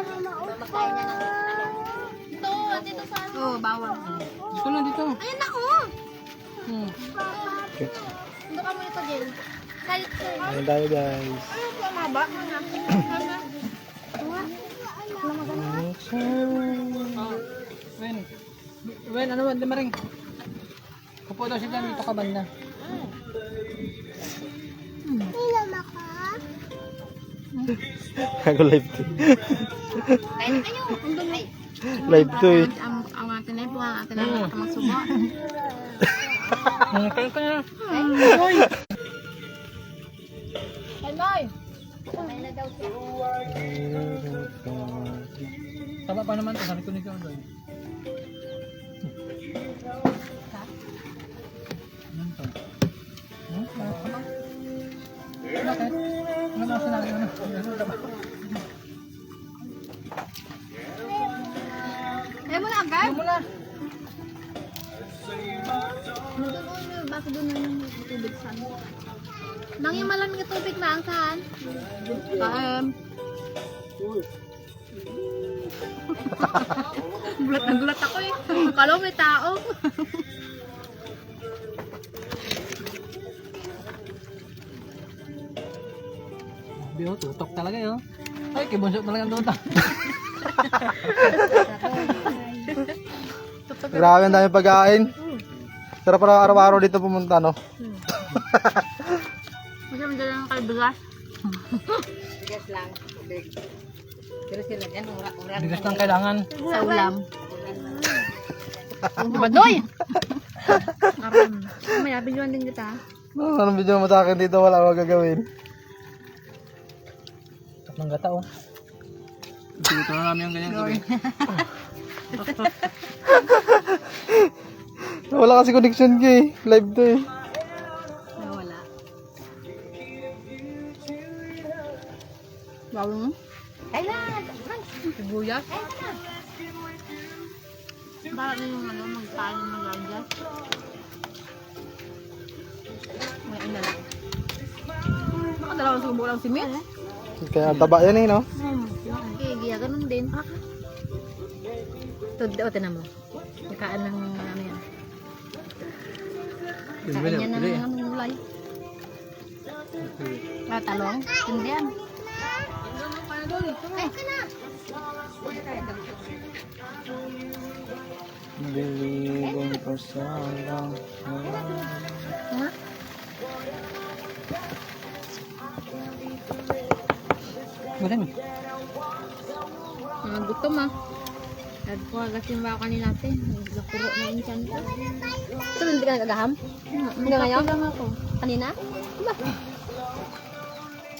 Mamakain na ng Ito, dito sa ano. Oo, bawal. Gusto lang dito. Ayan ako. Hmm. Doon ka muna pa din. Kahit sir. Ano tayo guys? Ano maba? Oh. Wen. Wen, ano ba? Maring. Kupo daw siya dyan. Dito ka banda. Ako live to. Kain kayo. Andun ay. Live to eh. Ang, ang atin na po, ang atin na po magsubo. Kaya ka na. Ay, Moy. Kamay na daw siya. Tama pa naman to. Sabi ko ni John doon. Ano to? Ano? Bakit? Ano ba sinabi mo na? Ba? Ayaw mo na agad? Mo na? Nandun o, may baka doon na yung tubig saan. Nang yung malamig na tubig na ang saan? Um, gulat na gulat ako eh. Kala ko may tao. Biyo, tutok talaga yun. Ay, kibunso talaga ang tutok. Grabe ang dami pagkain. Sarap para araw-araw dito pumunta no. Mo dala ng kalbigas. Gas lang. Pero sila dyan, ura, ura. Bigas lang kailangan. Sa ulam. Badoy! Aram. May abidyoan din kita. No, anong video mo sa akin dito wala akong gagawin. Tatlong gata oh. Dito na namin yung ganyan gabi. Wala kasi connection ko eh. Live to eh. Wala. Bawal mo? Kailan? Sibuyas? Bakit na yung ano, magkain ng ganyan? May ina lang. Baka dalawang subo lang si Mitch. Kaya taba yan eh no. Okay, giya ganun din. Ito, o, tinan mo. Nagkaan ng ano yan. Kain niya ng ano, gulay. Ah, talong. Hindi yan. Bilibong pasalang. Ha? Ganun. Mga gutom ah. Yung baka ni natin. Nagpuro na yung tiyan ko. Ito hindi ka nagagaham? Hanggang ngayon? lang ako. Kanina? Diba?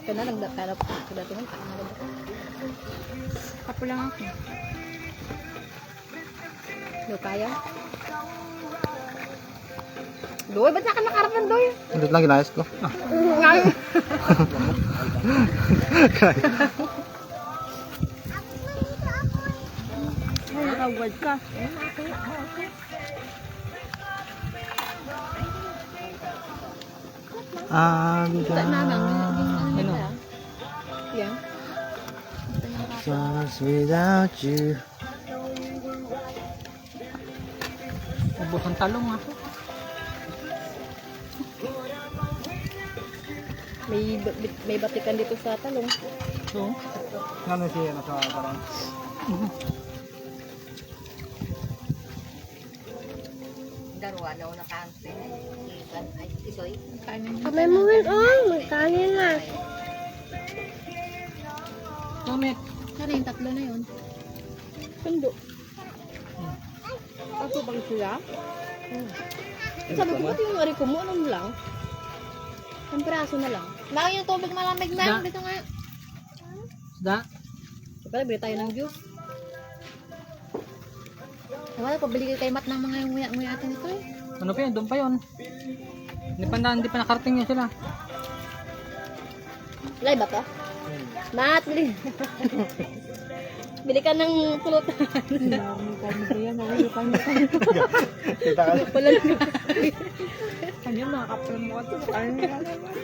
Kaya lang pero kadatuhan pa. Kapo lang ako. Do kaya? Doy, ba't ka nakarapan, Doy? Hindi lang ginayos ko. Ay, nakawad ka. Ah, Ito na lang. Yung ano. Yan. Songs without you. Ubos ang talong ah. May, may batikan dito sa talong. So, Ano siya na sa parang? Darwa daw na. Ay, isoy. Kamay mo rin, oh. Magkain na. comment. Sana yung tatlo na yun. Sundo. Ako bang sila? Sabi ko, pati yung ari ko mo, anong lang? Ang piraso na lang. Laki yung tubig malamig na. Dito nga. Isda. Siyempre, bili tayo ng juice. Wala, pabili kay Mat ng mga yung nguya-nguya atin ito eh. Ano pa yun? Doon pa yun. Hindi pa, na, hindi pa nakarating yun sila. Live ba to? Mat, bili. bili ka ng pulutan. Kita ka niya, makakapal mo ka to. Parang nga naman.